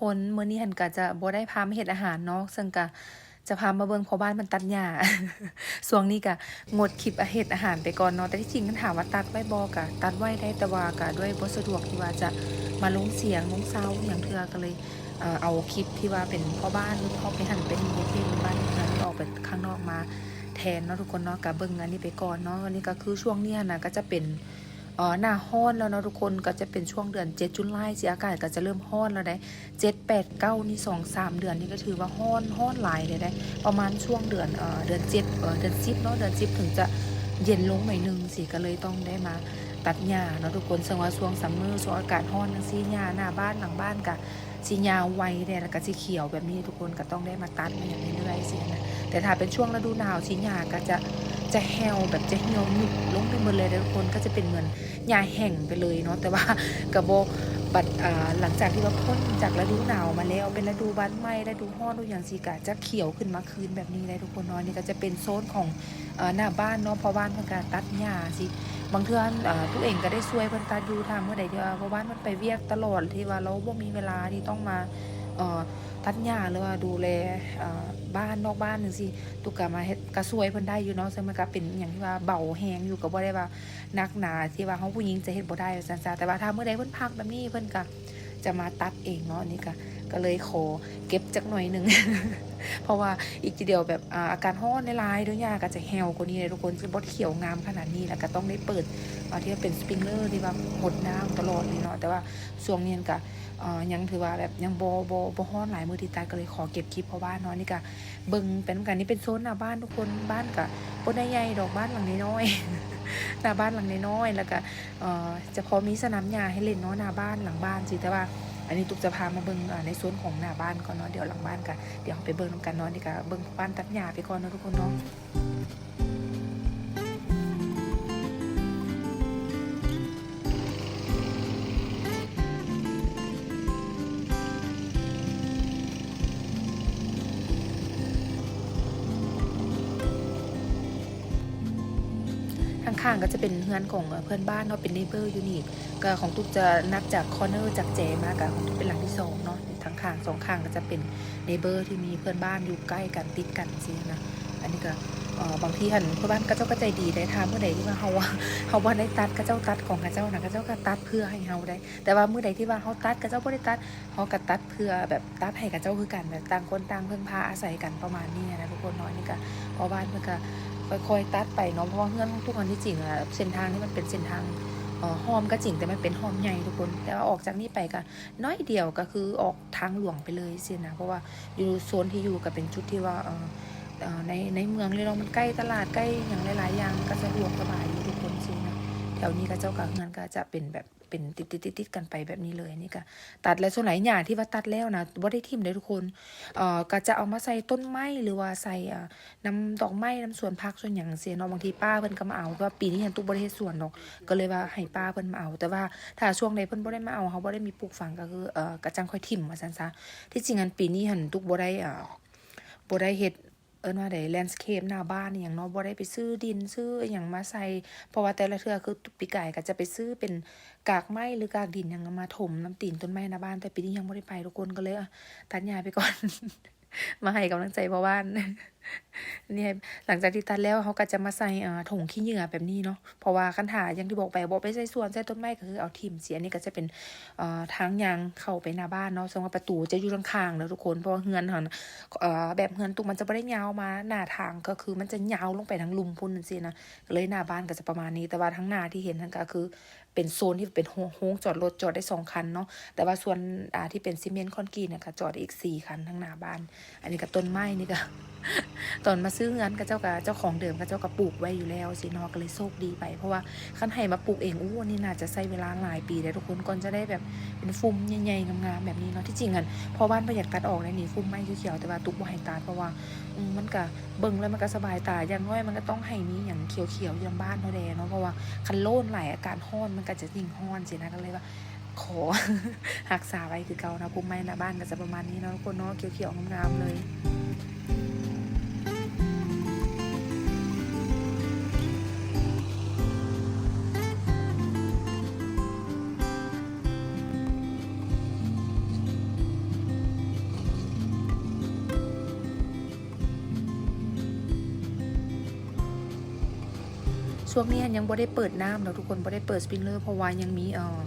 คนมื้อนี้หันก็จะบ่ได้พามาเฮ็ดอาหารเนาะซึ่งก็จะพามาเบิ่งพ่อบ้านมันตัดหญ้าช่วงนี้ก็งดคลิปเฮ็ดอาหารไปก่อนเนาะแต่ที่จริงคันถามว่าตัดไว้บ่ก็ตัดไว้ได้แต่ว่าก็ด้วยบ่สะดวกที่ว่าจะมาลงเสียงลงเซาด์อย่างเทื่อก็เลยเอาคลิปที่ว่าเป็นพ่อบ้านพ่อไปหันเป็นเฮ็ดที่บ้านนั้นออกไปข้างนอกมาแทนเนาะทุกคนเนาะก็เบิ่งอันนี้ไปก่อนเนาะอันนี้ก็คือช่วงเนี้ยนะก็จะเป็น หน้าฮ้อนแล้วเนาะทุกคนก็จะเป็นช่วงเดือน7จุลายสิอากาศก็จะเริ่มฮ้อนแล้วได้7 8 9นี่2 3เดือนนี่ก็ถือว่าฮ้อนฮ้อนหลายเลยได้ประมาณช่วงเดือนเอ่อเดือนเอ่อเดือน10เนาะเดือน10ถึงจะเย็นลงหน่อยนึงสิก็เลยต้องได้มาตัดหญ้าเนาะทุกคนซึ่งว่าช่วงซัมเมอร์ช่วงอากาศฮ้อนจังซี่หญ้าหน้าบ้านหลังบ้านก็สิยาวไวแด้แล้วก็สิเขียวแบบนี้ทุกคนก็ต้องได้มาตัดมาอย่างเรื่อยๆสินะแต่ถ้าเป็นช่วงฤดูหนาวสิหญ้าก็จะ จะแหวแบบจะเหี่ยวหนุบลงไปหมดเลยทุกคนก็จะเป็นเหมือนหญ้าแห้งไปเลยเนาะแต่ว่ากระโบบัดหลังจากที่ว่าพ้นจากฤดูหนาวมาแล้วเป็นฤดูบ้านไม้ฤดูฮ้อนดูอย่างสีกะจะเขียวขึ้นมาคืนแบบนี้เลยทุกคนเนาะนี่ก็จะเป็นโซนของอหน้าบ้านเนาะเพอบ้านเพิ่นก็ตัดหญ้าสิบางเทื่อตัวเองก็ได้ช่วยเพิ่นตัดอยู่ทางเมื่อใดที่ว่าเพราะบ้านมันไปเวียกตลอดที่ว่าเราบ่มีเวลาที่ต้องมา ตัดหญ้าหรือว่าดูแลบ้านนอกบ้านนึงสิตุกกะมาเฮ็ดกระซวยเพิ่นได้อยู่เนาะซึ่งมันก็เป็นอย่างที่ว่าเบาแหงอยู่กับ่ได้ว่านักหนาที่ว่าเขาผู้หญิงจะเฮ็ดบ่ได้จังซั่นแต่ว่าถ้าเมื่อใดเพิ่นพักแบบนี้เพิ่นก็จะมาตัดเองเนาะอันนี่ก็ ก็เลยขอเก็บจักหน่อยหนึ่ง เพราะว่าอีกทีเดียวแบบอาการฮ้อนในลายด้วยยาก็จะแฮวกว่านี้เลยทุกคนจะบ่เขียวงามขนาดนี้แล้วก็ต้องได้เปิดอาที่เป็นสปริงเกอร์ที่ว่าหดน้ำตลอดเลยเนาะแต่ว่าช่วงนี้ก็เอ่อยังถือว่าแบบยังบ่บ่บ่ฮ้อนหลายมือที่ตัดก็เลยขอเก็บคลิปเพราะว่าเนาะนี่ก็เบิ่งเป็นกันนี่เป็นโซนหน้าบ้านทุกคนบ้านก็บ่ได้ใหญ่ดอกบ้านหลังน้อยหน้าบ้านหลังน้อยแล้วก็จะพอมีสนามหญ้าให้เล่นเนาะหน้าบ้านหลังบ้านสิแต่ว่า อันนี้ตุ๊กจะพามาเบิ่งอ่าในส่วนของหน้าบ้านก่อนเนาะเดี๋ยวหลังบ้านกันเดี๋ยวเราไปเบิ่งกันเนาะนี่ก็เบิ่งบ้านตัดหญ้าไปก่อนเนาะทุกคนเนาะางๆ ก็จะเป็นเฮือนของเพื่อนบ้านเนาะเป็นเนเบอร์ยูนี่ก็ของตุกจะนับจากคอร์เนอร์จากเจมากับของตุกเป็นหลังที่สองเนาะทั้งข้างสองข้างก็จะเป็นเนเบอร์ที่มีเพื่อนบ้านอยู่ใกล้กันติดกันสินะอันนี้ก็บางทีหันเพื่อนบ้านก็เจ้าก็ใจดีได้ทามเมื่อใดที่ว่าเฮาว่าเฮาว่าได้ตัดก็เจ้าตัดของก็เจ้านะก็เจ้าก็ตัดเพื่อให้เฮาได้ แต่ว่าเมื่อใดที่ว่าเฮาตัดก็เจ้าบ่ได้ตัดเฮาก็ตัดเพื่อแบบตัดให้กับเจ้าคือกันแบบต่างคนต่างเพึ่งพาอาศัยกันประมาณนี้นะทุกคนน้อยนี่ก็พอบ้านเพิ่นก็ ค่อยๆตัดไปเนาะเพราะว่าเฮื่อนทุกคนที่จริงอะเส้นทางที่มันเป็นเส้นทางเอ่อหอมก็จริงแต่มันเป็นหอมใหญ่ทุกคน แต่ว่าออกจากนี้ไปก็น้อยเดียวก็คือออกทางหลวงไปเลยสินะเพราะว่าอยู่โซนที่อยู่ก็เป็นจุดที่ว่าในในเมืองเลยเราะมันใกล้ตลาดใกล้อย่างหลายๆอย่างก็สะดวกสบายทุกคนสินะแถวนี้ก็เจ้ากับเงินก็จะเป็นแบบ เป็นติดติดติดติดกันไปแบบนี้เลยนี่ก็ตัดแล้วส่วนไหนหญ้าที่ว่าตัดแล้วนะว่าได้ทิมเลยทุกคนเอ่อก็จะเอามาใส่ต้นไม้หรือว่าใส่อ่าน้ำดอกไม้น้ำสวนผักส่วนอย่างเสียเนาะบางทีป้าเพิ่นก็มาเอาเพราะว่าปีนี้ยังตุกบริเทศสวนเนาะก็เลยว่าให้ป้าเพิ่นมาเอา แต่ว่าถ้าช่วงใดเพิ่นบ่ได้มาเอาเขาบ่ได้มีปลูกฝังก็คือเอ่อกระจังค่อยทิ่มว่าซั่นซะที่จริงอันปีนี้หันตุกบ่ได้เอ่าบ่ได้เฮ็ด เอิ้นว่าได้แลนด์สเคปหน้าบ้านอหย่างเนาะบ่ได้ไปซื้อดินซื้ออหย่างมาใส่เพราะว่าแต่ละเทื่อคือปีไก่ก็จะไปซื้อเป็นกากไม้หรือกากดินอยังมาถมน้ำตีนต้นไม้หน้าบ้านแต่ปีนี้ยังบ่ได้ไปทุกคนก็เลยตัดหญ้าไปก่อน มาให้กำลังใจพ่อบ้าน นี่ให้หลังจากที่ตัดแล้วเขาก็จะมาใส่ถุงขี้เหงื่อแบบนี้เนาะเพราะว่าคันถาอย่างที่บอกไปบอกไปใส่สวนใส่ต้นไม้ก็คือเอาทิ่มเสียอันนี้ก็จะเป็นทางยางเข้าไปหน้าบ้านเนาะซึ่งว่าประตูจะอยู่ข้างๆแล้วทุกคนเพราะว่าเฮือนหันเอ่อแบบเฮือนตุกมันจะไม่ได้ยาวมาหน้าทางก็คือมันจะยาวลงไปทางลุมพุ่นนั่นสินะเลยหน้าบ้านก็จะประมาณนี้ แต่ว่าทั้งหน้าที่เห็นนั่นก็คือเป็นโซนที่เป็นโฮงจอดรถจอดได้สองคันเนาะแต่ว่าส่วนที่เป็นซีเมนต์คอนกรีตเนี่ยก็จอดอีกสี่คันทั้งหน้าบ้าน อันนี้ก็ต้นไม้นี่ก็ตอนมาซื้อเงินก็เจ้ากับเจ้าของเดิมก็เจ้าก็ปลูกไว้อยู่แล้วสินาะก็เลยโชคดีไป เพราะว่าคันให้มาปลูกเองอู้นี่น่าจะใช้เวลาหลายปีเลยทุกคนก่อนจะได้แบบเป็นฟุ่มใหญ่ๆงามๆแบบนี้เนาะที่จริงอะพอบ้านประหยัดตัดออกเลยนี่ฟุ่มไม้เขียวๆแต่ว่าตุกบ่ให้ตัดเพราะว่ามันก็เบิ่งแล้วมันก็สบายตาอย่างน้อยมันก็ต้องให้มีอย่างเขียวๆอยู่บ้านเนาะแดเนาะเพราะว่าคันโล่นไหลอาการห้อนมันก็จะยิ่งห้อนสินะก็เลยว่าขอรักษาไว้คือเก่านะพุ่มไม้หน้าบ้านก็จะประมาณนี้เนาะทุกคนเนาะเขียวๆงามๆเลย ช่วงนี้ยังบ่ได้เปิดน้ำแล้วทุกคนบ่ได้เปิดสปริงเลอร์เพราะว่ายังมีเอ่อ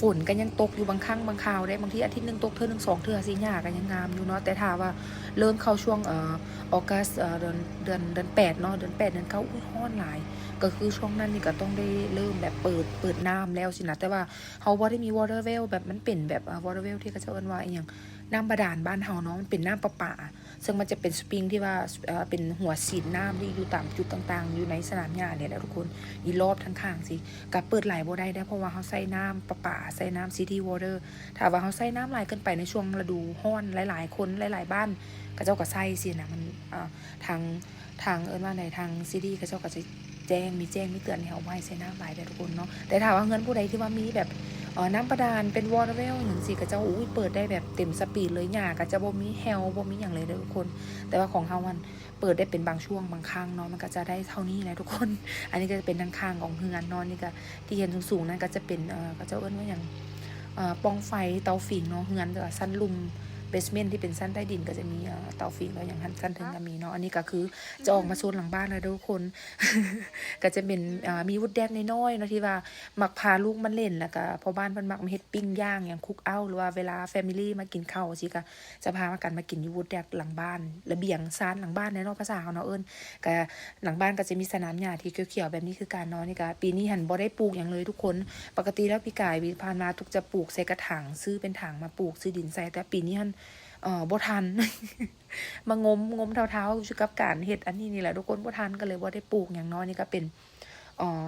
ฝนก็ยังตกอยู่บางครั้งบางคราวได้บางทีอาทิตย์หนึ่งตกเทื่อหนึงสองเทื่อสิหญ้าก็ยังงามอยู่เนาะแต่ถ้าว่าเริ่มเข้าช่วงเอ่อออกัสเอ่อเดือนเดือนเดือนแปดเนาะเดือนแปดเดือนเก้าอุ้ยร้อนหลาย ก็คือช่วงนั้นนี่ก็ต้องได้เริ่มแบบเปิดเปิดน้ำแล้วสินะแต่ว่าเฮาบ่ได้มี water well แบบมันเป็นแบบวอ่า water well ที่เขาจะเอิ้นว่าอีหยังน้ำบาดาลบ้านเฮาเนาะมันเป็นน้ำประปา ซึ่งมันจะเป็นสปริงที่ว่าเป็นหัวสีดน้ำที่อยู่ตามจุดต่างๆ อยู่ในสนามหญ้าเนี่ยแหละทุกคนอีรอบทั้งข้างสิกับเปิดไหลบ่ได้ได้เพราะว่าเขาใส่น้ำประปาใส่น้ำ city water ถ้าว่าเขาใส่น้ำไหลายเกินไปในช่วงฤดูร้อนหลาย ๆ คนหลาย ๆ บ้านก็เจ้าก็ใส่สินะมันทางทางเอิ้นว่าในทาง city ก็เจ้าก็จะแจ้งมีแจ้งมีเตือนให้เอาไว้ใส่น้ำไหลได้ทุกคนเนาะแต่ถ้าว่าเงินผู้ใดที่ว่ามีแบบ น้ำประดานเป็นวอเตอร์เวลอย่างสิก็จะอุ้ยเปิดได้แบบเต็มสปีดเลยหยาก็จะบ่มีแฮลบ่มีอย่างเลยเด้อทุกคน แต่ว่าของเฮามันเปิดได้เป็นบางช่วงบางครั้งเนาะมันก็จะได้เท่านี้แหละทุกคน อันนี้ก็จะเป็นทางข้างของเฮือนนอนนี่ก็ที่เห็นสูงๆนั่นก็จะเป็นเออก็จะเอิ้นว่าอย่างเออปล่องไฟเตาฝิ่งเนาะเฮือนแต่ว่าสั้นลุม เบสเมนที่เป็นสั้นใต้ดินก็จะมีเอ่อเตาฝิ่งแล้วอย่างสั้นถึงก็มีเนาะอันนี้ก็คือจะออกมาโซนหลังบ้านเลยเด้อทุกคน ก็จะเป็นมีวุดแดกน้อยๆเนาะที่ว่ามักพาลูกมันเล่นแล้วก็พอบ้านเพิ่นมักมาเฮ็ดปิ้งย่างอย่างคุกเอาหรือว่าเวลาแฟมิลี่มากินข้าวสิก็จะพามากันมากินยู่วูดแดกหลังบ้านระเบียงซานหลังบ้านในเนอกภาษาเขาเนาะเอิ้นก็หลังบ้านก็จะมีสนามหญ้าที่เขียวๆแบบนี้คือการนอนนี่ก็ปีนี้หันบ่ได้ปลูกอย่างเลยทุกคน ปกติแล้วปีกายปีผ่านมาทุกจะปลูกใส่กระถางซื้อเป็นถังมาปลูกซื้อดินใส่แต่ปีนี้หัน เอ่อบ่ทัน มางมงมเท้าๆอยู่กับการเฮ็ดอันนี้นี่แหละทุกคนบ่ทันก็เลยบ่ได้ปลูกอย่างน้อยนี่ก็เป็นเอ่อ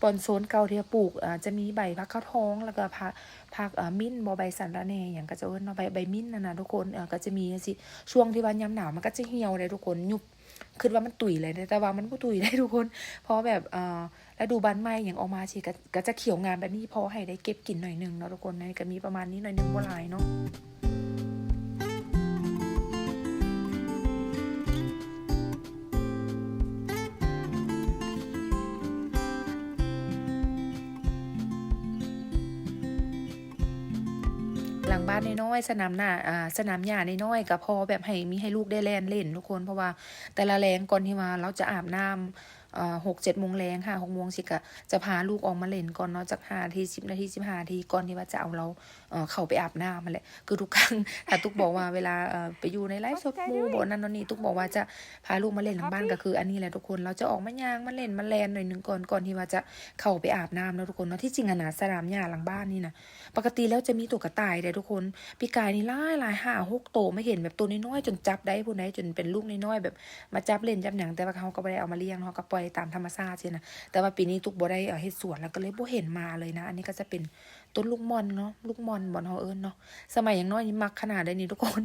ปอนโซนเก่าที่ปลูกอ่าจะมีใบพักข้าวท้องแล้วก็ผักผักอ่ามิ้นบอใบสันระแหน่อย่างก็จะเอิ้นเนาะใบใบมิ้นนั่นนะทุกคนเอ่าก็จะมีสิช่วงที่ว่ายามหนาวมันก็จะเหี่ยวเลยทุกคนยุบคิดว่ามันตุยเลยแต่ว่ามันบ่ตุยได้ทุกคน เพราะแบบเอ่อแล้วดูบานไม้อย่างออกมาสิก็จะเขียวงามแบบนี้พอให้ได้เก็บกินหน่อยนึงเนาะทุกคนนะก็มีประมาณนี้หน่อยนึงบ่หลายเนาะ หลังบ้านน้อยๆสนามหน้าอ่าสนามหญ้าน้อยๆก็พอแบบให้มีให้ลูกได้แล่นเล่นทุกคนเพราะว่าแต่ละแรงก่อนที่ว่าเราจะอาบน้ำอ่า หกเจ็ดโมงแรงค่ะหกโมงสิก็จะพาลูกออกมาเล่นก่อนเนาะจากห้านาทีสิบนาทีสิบห้านาทีก่อนที่ว่าจะเอาเราเอ่อเข้าไปอาบน้ำมาแหละคือทุกครั้งถ้าตุกบอกว่าเวลาเอ่อไปอยู่ในไลฟ์สดหมูบนนั้นนนนี่ตุกบอกว่าจะพาลูกมาเล่นหลังบ้านก็คืออันนี้แหละทุกคนเราจะออกมาย่างมาเล่นมาแลนหน่อยหนึงก่อนก่อนที่ว่าจะเข้าไปอาบน้ำแล้วทุกคนเนาะที่จริงอะนะสนามหญ้าหลังบ้านนี่นะปกติแล้วจะมีตัวกระต่ายเด้ทุกคนพี่กายนี่หลายหลายห้าหกโตวไม่เห็นแบบตัวน้อยๆจนจับได้ผู้ใดจนเป็นลูกน้อยๆแบบมาจับเล่นจับหนังแต่ว่าเขาก็ไม่ได้เอามาเลี้ยงเขาก็ปล่อยตามธรรมชาติใช่นะแต่ว่าปีนี้ตุกบ่ได้เฮ็ดสวนแล้วก็เลยบ่เห็นมาเลยนะ อันนี้ก็จะเป็นต้นลูกมอนเนาะลูกมอนบอนเฮาเอิ้นเนาะสมัยยังน้อยนี่มักขนาดได้นี่ทุกคน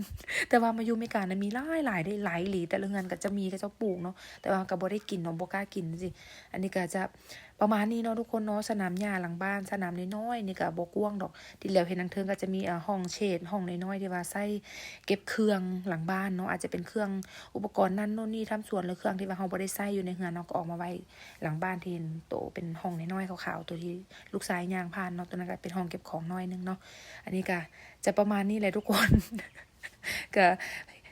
แต่ว่ามาอยู่เมริกานะมีหลายหลายได้หลายหลีแต่ละเงินก็จะมีก็จะปลูกเนาะแต่ว่าก็บ่ได้กินเนาะบ่กล้ากินสิอันนี้ก็จะ ประมาณนี้เนาะทุกคนเนาะสนามหญ้าหลังบ้านสนามน้อยๆนี่ก็บกว้างดอก ที่แล้วเห็นทางเทิงก็จะมีอ่อห้องเชดห้องน้อยๆที่ว่าใส่เก็บเครื่องหลังบ้านเนาะอาจจะเป็นเครื่องอุปกรณ์นั่นโน่นนี่ทำสวนหรือเครื่องที่ว่าเฮาบ่ได้ใช้อยู่ในเฮือนเนาะก็ออกมาไว้หลังบ้านที่เห็นโตเป็นห้องน้อยๆขาวๆตัวที่ลูกชายย่างผ่านเนาะตัวนั้นก็เป็นห้องเก็บของน้อยนึงเนาะอันนี้ก็จะประมาณนี้แหละทุกคนก็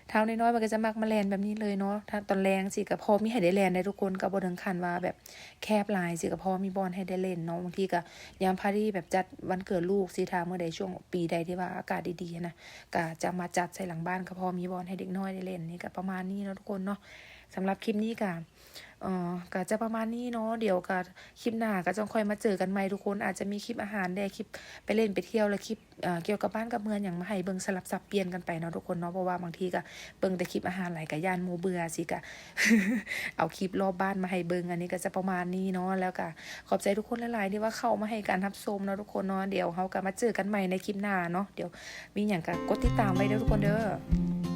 เท้าน้อยๆมันก็จะมักมาแลนแบบนี้เลยเนาะถ้าตอนแรงสิกับพอมีให้ได้แลนได้ทุกคนก็บ่ถึงขั้นว่าแบบแคบลายสิกับพอมีบอลให้ได้เล่นเนาะบางทีก็ยามพารีแบบจัดวันเกิดลูกสิทาเมื่อใดช่วงปีใดที่ว่าอากาศดีๆนะก็จะมาจัดใส่หลังบ้านก็พอมีบอลให้เด็กน้อยได้เล่นนี่ก็ประมาณนี้เนาะทุกคนเนาะสำหรับคลิปนี้ก็ เอ่อก็จะประมาณนี้เนาะเดี๋ยวก็คลิปหน้าก็จะค่อยมาเจอกันใหม่ทุกคน อาจจะมีคลิปอาหารได้คลิปไปเล่นไปเที่ยวแล้วคลิปเเกี่ยวกับบ้านกับเมืองอย่างมาให้เบิ่งสลับสับเปลี่ยนกันไปเนาะทุกคนเนาะเพราะว่าบางทีก็เบิ่งแต่คลิปอาหารหลายกะย่านหมูเบือสิกะเอาคลิปรอบบ้านมาให้เบิ่งอันนี้ก็จะประมาณนี้เนาะแล้วก็ขอบใจทุกคนหลายๆที่ว่าเข้ามาให้การรับชมเนาะทุกคนเนาะเดี๋ยวเฮาก็มาเจอกันใหม่ในคลิปหน้าเนาะเดี๋ยวมีหยังก็กดติดตามไว้เด้อทุกคนเด้อ